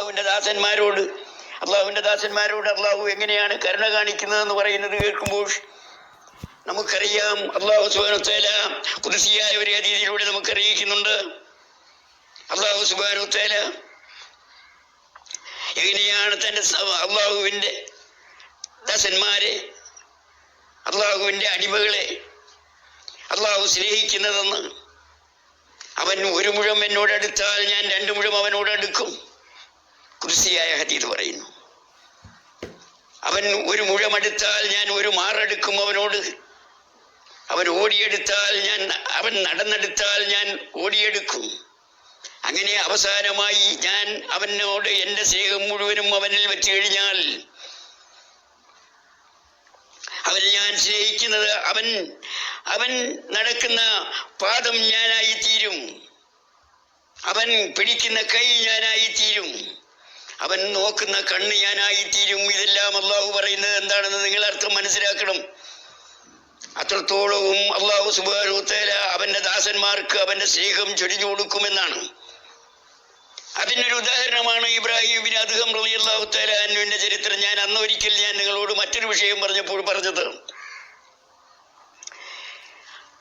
അള്ളാഹുവിന്റെ ദാസന്മാരോട് അള്ളാഹുവിന്റെ ദാസന്മാരോട് അള്ളാഹു എങ്ങനെയാണ് കരുണ കാണിക്കുന്നതെന്ന് പറയുന്നത് കേൾക്കുമ്പോൾ നമുക്കറിയാം അള്ളാഹു സുബാനുത്തേല കുതിസിയായ ഒരു രീതിയിലൂടെ നമുക്ക് അറിയിക്കുന്നുണ്ട് അള്ളാഹു സുബാനുത്തേല എങ്ങനെയാണ് തന്റെ അള്ളാഹുവിന്റെ ദാസന്മാരെ അള്ളാഹുവിന്റെ അടിമകളെ അള്ളാഹു സ്നേഹിക്കുന്നതെന്ന് അവൻ ഒരു മുഴം എന്നോടടുത്താൽ ഞാൻ രണ്ടു മുഴം അവനോട് കുരിശിയായ ഹദീത് പറയുന്നു. അവൻ ഒരു മുഴമെടുത്താൽ ഞാൻ ഒരു മാറെടുക്കും അവനോട്. അവൻ ഓടിയെടുത്താൽ ഞാൻ അവൻ നടന്നെടുത്താൽ ഞാൻ ഓടിയെടുക്കും. അങ്ങനെ അവസാനമായി ഞാൻ അവനോട് എന്റെ സ്നേഹം മുഴുവനും അവനിൽ വെച്ച് കഴിഞ്ഞാൽ അവൻ ഞാൻ സ്നേഹിക്കുന്നത് അവൻ അവൻ നടക്കുന്ന പാദം ഞാനായി തീരും അവൻ പിടിക്കുന്ന കൈ ഞാനായി തീരും അവൻ നോക്കുന്ന കണ്ണ് ഞാനായി തീരും ഇതെല്ലാം അള്ളാഹു പറയുന്നത് എന്താണെന്ന് നിങ്ങൾ അർത്ഥം മനസ്സിലാക്കണം. അത്രത്തോളവും അള്ളാഹു സുബാനുത്തേല അവന്റെ ദാസന്മാർക്ക് അവന്റെ സ്നേഹം ചൊരിഞ്ഞു കൊടുക്കുമെന്നാണ്. അതിനൊരു ഉദാഹരണമാണ് ഇബ്രാഹിം ബിൻ അദ്ഹം അള്ളാഹു തആല അൻഹുവിന്റെ ചരിത്രം. ഞാൻ അന്ന് ഒരിക്കൽ ഞാൻ നിങ്ങളോട് മറ്റൊരു വിഷയം പറഞ്ഞപ്പോൾ പറഞ്ഞത്.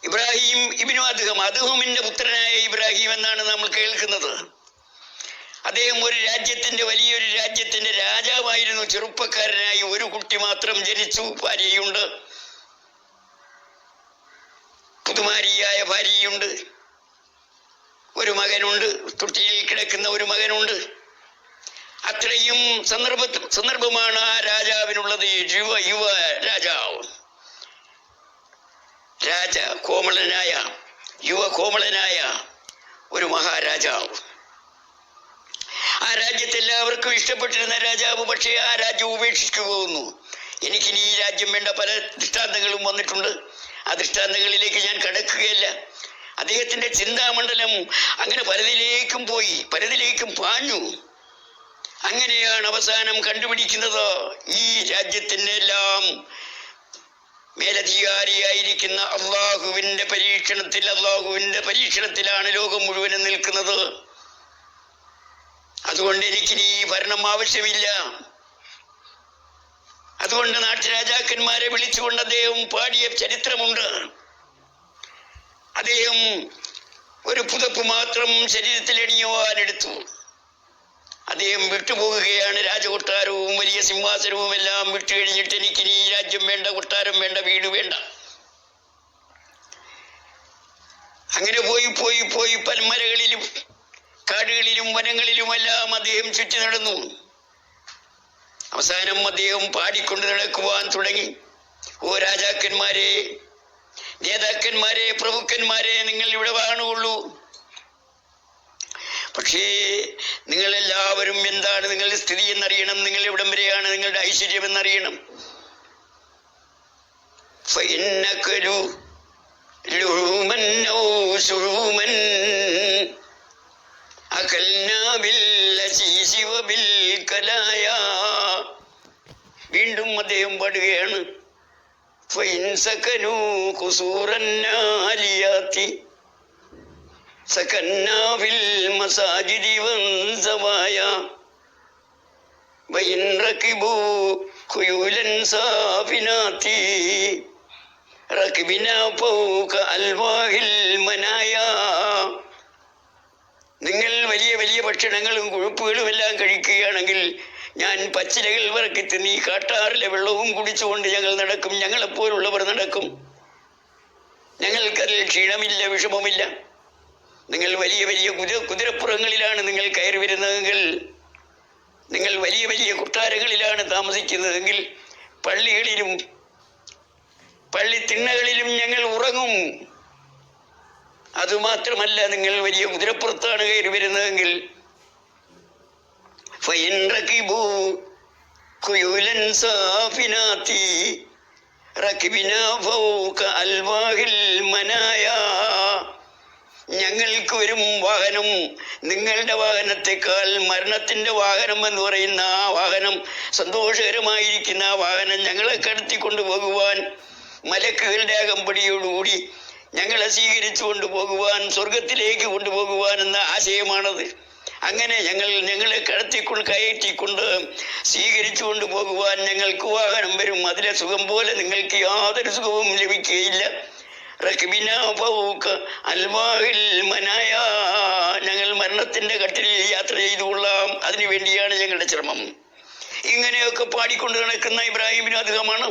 ഇബ്രാഹിം ഇബിനു അദ്ഹം അദ്ഹമിന്റെ പുത്രനായ ഇബ്രാഹിം എന്നാണ് നമ്മൾ കേൾക്കുന്നത്. അദ്ദേഹം ഒരു രാജ്യത്തിന്റെ വലിയൊരു രാജ്യത്തിന്റെ രാജാവായിരുന്നു. ചെറുപ്പക്കാരനായി ഒരു കുട്ടി മാത്രം ജനിച്ചു. ഭാര്യയുണ്ട്. പുതുമാരിയായ ഭാര്യയുണ്ട്. ഒരു മകനുണ്ട്. തൊട്ടിയിൽ കിടക്കുന്ന ഒരു മകനുണ്ട്. അത്രയും സന്ദർഭ സന്ദർഭമാണ് ആ രാജാവിനുള്ളത്. യുവ യുവ രാജാവ്. രാജ കോമളനായ യുവ കോമളനായ ഒരു മഹാരാജാവ്. ആ രാജ്യത്ത് എല്ലാവർക്കും ഇഷ്ടപ്പെട്ടിരുന്ന രാജാവ് പക്ഷേ ആ രാജ്യം ഉപേക്ഷിച്ചു പോകുന്നു. എനിക്കിനി ഈ രാജ്യം വേണ്ട പല ദൃഷ്ടാന്തങ്ങളും വന്നിട്ടുണ്ട്. ആ ദൃഷ്ടാന്തങ്ങളിലേക്ക് ഞാൻ കടക്കുകയല്ല. അദ്ദേഹത്തിന്റെ ചിന്താമണ്ഡലം അങ്ങനെ പലതിലേക്കും പോയി പലതിലേക്കും പാഞ്ഞു. അങ്ങനെയാണ് അവസാനം കണ്ടുപിടിക്കുന്നത് ഈ രാജ്യത്തിനെല്ലാം മേലധികാരിയായിരിക്കുന്ന അള്ളാഹുവിന്റെ പരീക്ഷണത്തിൽ അള്ളാഹുവിന്റെ പരീക്ഷണത്തിലാണ് ലോകം മുഴുവനും നിൽക്കുന്നത്. അതുകൊണ്ട് എനിക്ക് ഈ ഭരണം ആവശ്യമില്ല. അതുകൊണ്ട് നാട്ടുരാജാക്കന്മാരെ വിളിച്ചുകൊണ്ട് അദ്ദേഹം പാടിയ ചരിത്രമുണ്ട്. അദ്ദേഹം ഒരു പുതപ്പ് മാത്രം ശരീരത്തിൽ എണിയുവാനെടുത്തു അദ്ദേഹം വിട്ടുപോകുകയാണ്. രാജകൊട്ടാരവും വലിയ സിംഹാസനവും എല്ലാം വിട്ടു കഴിഞ്ഞിട്ട് എനിക്ക് ഈ രാജ്യം വേണ്ട കൊട്ടാരം വേണ്ട വീട് വേണ്ട. അങ്ങനെ പോയി പോയി പോയി പന്മരകളിലും കാടുകളിലും വനങ്ങളിലുമെല്ലാം അദ്ദേഹം ചുറ്റി നടന്നു. അവസാനം അദ്ദേഹം പാടിക്കൊണ്ട് നടക്കുവാൻ തുടങ്ങി. ഓ രാജാക്കന്മാരെ നേതാക്കന്മാരെ പ്രഭുക്കന്മാരെ നിങ്ങൾ ഇവിടെ വാണുള്ളൂ പക്ഷേ നിങ്ങൾ എല്ലാവരും എന്താണ് നിങ്ങളുടെ സ്ഥിതി എന്നറിയണം? നിങ്ങൾ എവിടം വരെയാണ് നിങ്ങളുടെ ഐശ്വര്യം എന്നറിയണം? അകൽനാ ബില്ലസീസി വബിൽ കലായ വീണ്ടും അദ്ദേഹം പാടുകയാണ് ഫൈൻ സകനു കുസൂറന്നാലിയാത്തി سكننا في المساجد والزوايا وإن ركبوا خيولا صافنات ഭക്ഷണങ്ങളും കൊഴുപ്പുകളും എല്ലാം കഴിക്കുകയാണെങ്കിൽ ഞാൻ പച്ചിലകൾ വിറക്കി തിന്നി കാട്ടാറിലെ വെള്ളവും കുടിച്ചുകൊണ്ട് ഞങ്ങൾ നടക്കും. ഞങ്ങളെപ്പോലുള്ളവർ നടക്കും. ഞങ്ങൾക്കതിൽ ക്ഷീണമില്ല വിഷമമില്ല നിങ്ങൾ വലിയ വലിയ കുതിര കുതിരപ്പുറങ്ങളിലാണ് നിങ്ങൾ കയറി വരുന്നതെങ്കിൽ നിങ്ങൾ വലിയ വലിയ കൊട്ടാരങ്ങളിലാണ് താമസിക്കുന്നതെങ്കിൽ പള്ളികളിലും പള്ളി തിണ്ണകളിലും ഞങ്ങൾ ഉറങ്ങും. അതുമാത്രമല്ല നിങ്ങൾ വലിയ കുതിരപ്പുറത്താണ് കയറി വരുന്നതെങ്കിൽ ഞങ്ങൾക്ക് വരും വാഹനം നിങ്ങളുടെ വാഹനത്തെക്കാൾ മരണത്തിന്റെ വാഹനം എന്ന് പറയുന്ന ആ വാഹനം സന്തോഷകരമായിരിക്കുന്ന ആ വാഹനം ഞങ്ങളെ കടത്തി കൊണ്ടുപോകുവാൻ മലക്കുകളുടെ അകമ്പടിയോടുകൂടി ഞങ്ങളെ സ്വീകരിച്ചു കൊണ്ടുപോകുവാൻ സ്വർഗത്തിലേക്ക് കൊണ്ടുപോകുവാൻ എന്ന ആശയമാണത്. അങ്ങനെ ഞങ്ങൾ ഞങ്ങളെ കടത്തിക്കൊണ്ട് കയറ്റിക്കൊണ്ട് സ്വീകരിച്ചു കൊണ്ട് പോകുവാൻ ഞങ്ങൾക്ക് വാഹനം വരും. അതിലെ സുഖം പോലെ നിങ്ങൾക്ക് യാതൊരു സുഖവും ലഭിക്കുകയില്ല. ഞങ്ങൾ മരണത്തിന്റെ കട്ടിലിൽ യാത്ര ചെയ്തു കൊള്ളാം അതിനു വേണ്ടിയാണ് ഞങ്ങളുടെ ശ്രമം. ഇങ്ങനെയൊക്കെ പാടിക്കൊണ്ട് നടക്കുന്ന ഇബ്രാഹിമിന് അധികമാണ്.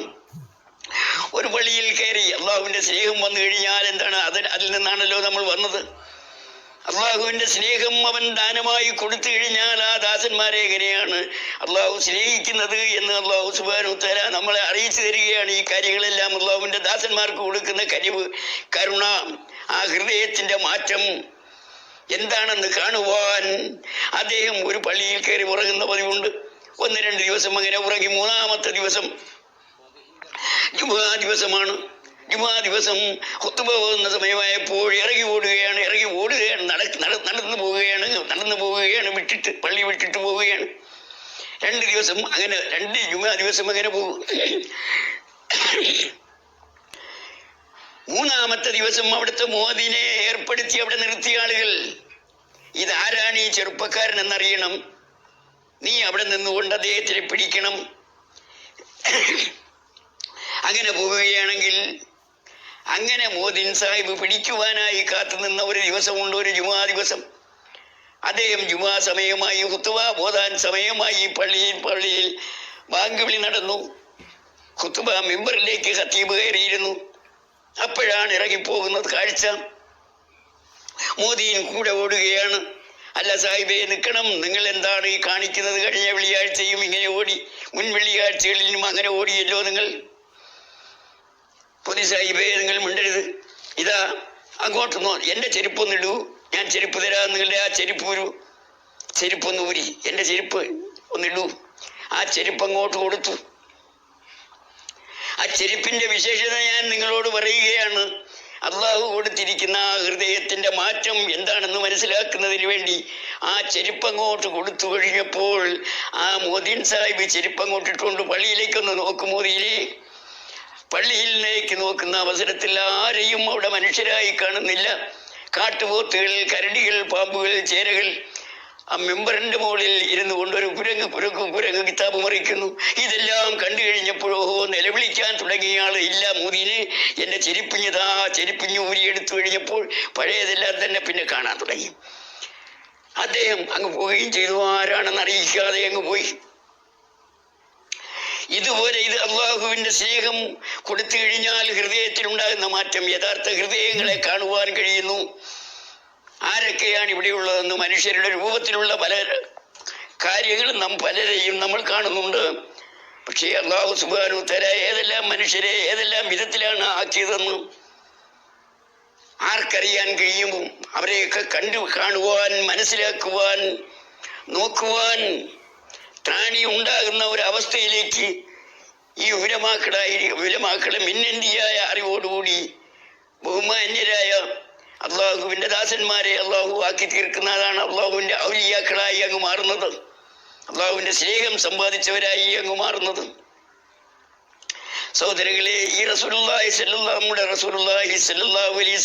ഒരു പള്ളിയിൽ കയറി അള്ളാഹുവിന്റെ സ്നേഹം വന്നു കഴിഞ്ഞാൽ എന്താണ്? അത് അതിൽ നിന്നാണല്ലോ നമ്മൾ വന്നത്. അള്ളാഹുവിന്റെ സ്നേഹം അവൻ ദാനമായി കൊടുത്തു കഴിഞ്ഞാൽ ആ ദാസന്മാരെ എങ്ങനെയാണ് അള്ളാഹു സ്നേഹിക്കുന്നത് എന്ന് അള്ളാഹു സുബാനു തര നമ്മളെ അറിയിച്ചു തരികയാണ്. ഈ കാര്യങ്ങളെല്ലാം അള്ളാഹുവിന്റെ ദാസന്മാർക്ക് കൊടുക്കുന്ന കരിവ് കരുണ ആ ഹൃദയത്തിന്റെ മാറ്റം എന്താണെന്ന് കാണുവാൻ അദ്ദേഹം ഒരു പള്ളിയിൽ കയറി ഉറങ്ങുന്ന പതിവുണ്ട്. ഒന്ന് രണ്ട് ദിവസം അങ്ങനെ ഉറങ്ങി മൂന്നാമത്തെ ദിവസം ജുമാ ദിവസമാണ്. ജുമാ ദിവസം കുത്തുപോകുന്ന സമയമായപ്പോൾ ഇറങ്ങി ഓടുകയാണ് ഇറങ്ങി ഓടുകയാണ് നട നട- നടന്നു പോവുകയാണ് നടന്നു പോവുകയാണ് വിട്ടിട്ട് പള്ളി വിട്ടിട്ട് പോവുകയാണ്. രണ്ട് ദിവസം അങ്ങനെ രണ്ട് ജുമാ ദിവസം അങ്ങനെ പോകും. മൂന്നാമത്തെ ദിവസം അവിടുത്തെ മോദിനെ ഏർപ്പെടുത്തി അവിടെ നിർത്തിയ ആളുകൾ. ഇതാരാണ് ഈ ചെറുപ്പക്കാരൻ എന്നറിയണം. നീ അവിടെ നിന്നുകൊണ്ട് അദ്ദേഹത്തിനെ പിടിക്കണം. അങ്ങനെ പോവുകയാണെങ്കിൽ അങ്ങനെ മോദിൻ സാഹിബ് പിടിക്കുവാനായി കാത്തുനിന്ന ഒരു ദിവസമുണ്ട് ഒരു ജുമാ ദിവസം. അദ്ദേഹം ജുമാ സമയമായി ഹുത്തുവ ബോധാൻ സമയമായി പള്ളിയിൽ പള്ളിയിൽ ബാങ്ക് വിളി നടന്നു. ഹുത്തുബ മെമ്പറിലേക്ക് ഹത്തീബ് കയറിയിരുന്നു. അപ്പോഴാണ് ഇറങ്ങിപ്പോകുന്നത് കാഴ്ച. മോദിയും കൂടെ ഓടുകയാണ്. അല്ല സാഹിബെ നിൽക്കണം. നിങ്ങൾ എന്താണ് ഈ കാണിക്കുന്നത്? കഴിഞ്ഞ വെള്ളിയാഴ്ചയും ഇങ്ങനെ ഓടി. മുൻ വെള്ളിയാഴ്ചകളിലും അങ്ങനെ ഓടിയല്ലോ നിങ്ങൾ. സാഹിബേ നിങ്ങൾ മിണ്ടരുത് ഇതാ അങ്ങോട്ട് നോ എന്റെ ചെരുപ്പൊന്നിടൂ. ഞാൻ ചെരുപ്പ് തരാം നിങ്ങളുടെ ആ ചെരുപ്പ് ഒരു ചെരുപ്പൊന്ന് ഊരി എന്റെ ചെരുപ്പ് ഒന്നിടൂ. ആ ചെരുപ്പ് അങ്ങോട്ട് കൊടുത്തു. ആ ചെരുപ്പിന്റെ വിശേഷത ഞാൻ നിങ്ങളോട് പറയുകയാണ്. അള്ളാഹു കൊടുത്തിരിക്കുന്ന ആ ഹൃദയത്തിന്റെ മാറ്റം എന്താണെന്ന് മനസ്സിലാക്കുന്നതിന് വേണ്ടി ആ ചെരുപ്പങ്ങോട്ട് കൊടുത്തു കഴിഞ്ഞപ്പോൾ ആ മോദിൻ സാഹിബ് ചെരുപ്പങ്ങോട്ട് ഇട്ടുകൊണ്ട് പള്ളിയിലേക്കൊന്ന് നോക്കും മോദിയിലേ. പള്ളിയിലേക്ക് നോക്കുന്ന അവസരത്തിൽ ആരെയും അവിടെ മനുഷ്യരായി കാണുന്നില്ല. കാട്ടുപോത്തുകൾ കരടികൾ പാമ്പുകൾ ചേരകൾ. ആ മെമ്പറിന്റെ മുകളിൽ ഇരുന്നു കൊണ്ടൊരു കുരങ്ങ് കുരങ്ങ് കുരങ്ങ് കിതാബ് മറിക്കുന്നു. ഇതെല്ലാം കണ്ടു കഴിഞ്ഞപ്പോഴോ നിലവിളിക്കാൻ തുടങ്ങിയ ആൾ ഇല്ല എന്റെ ചെരുപ്പിഞ്ഞതാ ചെരിപ്പിഞ്ഞ് ഊരിയെടുത്തു കഴിഞ്ഞപ്പോൾ പഴയതെല്ലാം തന്നെ പിന്നെ കാണാൻ തുടങ്ങി. അദ്ദേഹം അങ്ങ് പോവുകയും ചെയ്തു. ആരാണെന്ന് അറിയിക്കാതെ അങ്ങ് പോയി. ഇതുപോലെ ഇത് അള്ളാഹുവിന്റെ സ്നേഹം കൊടുത്തു കഴിഞ്ഞാൽ ഹൃദയത്തിൽ ഉണ്ടാകുന്ന മാറ്റം യഥാർത്ഥ ഹൃദയങ്ങളെ കാണുവാൻ കഴിയുന്നു. ആരൊക്കെയാണ് ഇവിടെയുള്ളതെന്ന് മനുഷ്യരുടെ രൂപത്തിലുള്ള പല കാര്യങ്ങളും നാം പലരെയും നമ്മൾ കാണുന്നുണ്ട്. പക്ഷേ അള്ളാഹു സുബാനു തര ഏതെല്ലാം മനുഷ്യരെ ഏതെല്ലാം വിധത്തിലാണ് ആക്കിയതെന്ന് ആർക്കറിയാൻ കഴിയും? അവരെയൊക്കെ കണ്ടു കാണുവാൻ മനസ്സിലാക്കുവാൻ നോക്കുവാൻ ത്രാണി ഉണ്ടാകുന്ന ഒരു അവസ്ഥയിലേക്ക് ഈ ഉലമാക്കളായി ഉലമാക്കളെ മിന്നന്തിയായ അറിവോടുകൂടി ബഹുമാന്യരായ അള്ളാഹുവിന്റെ ദാസന്മാരെ അള്ളാഹു ആക്കി തീർക്കുന്നതാണ് അള്ളാഹുവിന്റെ ഔലിയാക്കളായി അങ്ങ് മാറുന്നത്. അള്ളാഹുവിന്റെ സ്നേഹം സമ്പാദിച്ചവരായി അങ്ങ് മാറുന്നത്. സഹോദരങ്ങളെ ഈ റസൂലുള്ളാഹി സ്വല്ലല്ലാഹു നമ്മുടെ റസൂലുള്ളാഹി സല്ലല്ലാഹു അലൈഹി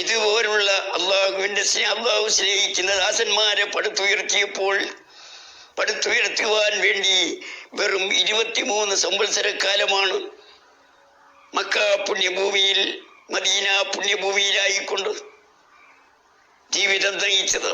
ഇതുപോലുള്ള അള്ളാഹുവിന്റെ സ്നേഹ അള്ളാഹു സ്നേഹിക്കുന്ന ദാസന്മാരെ പടുത്തുയർത്തിയപ്പോൾ പടുത്തുയർത്തുവാൻ വേണ്ടി വെറും ഇരുപത്തിമൂന്ന് സംവത്സരക്കാലമാണ് മക്ക പുണ്യഭൂമിയിൽ മദീന പുണ്യഭൂമിയിലായിക്കൊണ്ട് ജീവിതം നയിച്ചത്.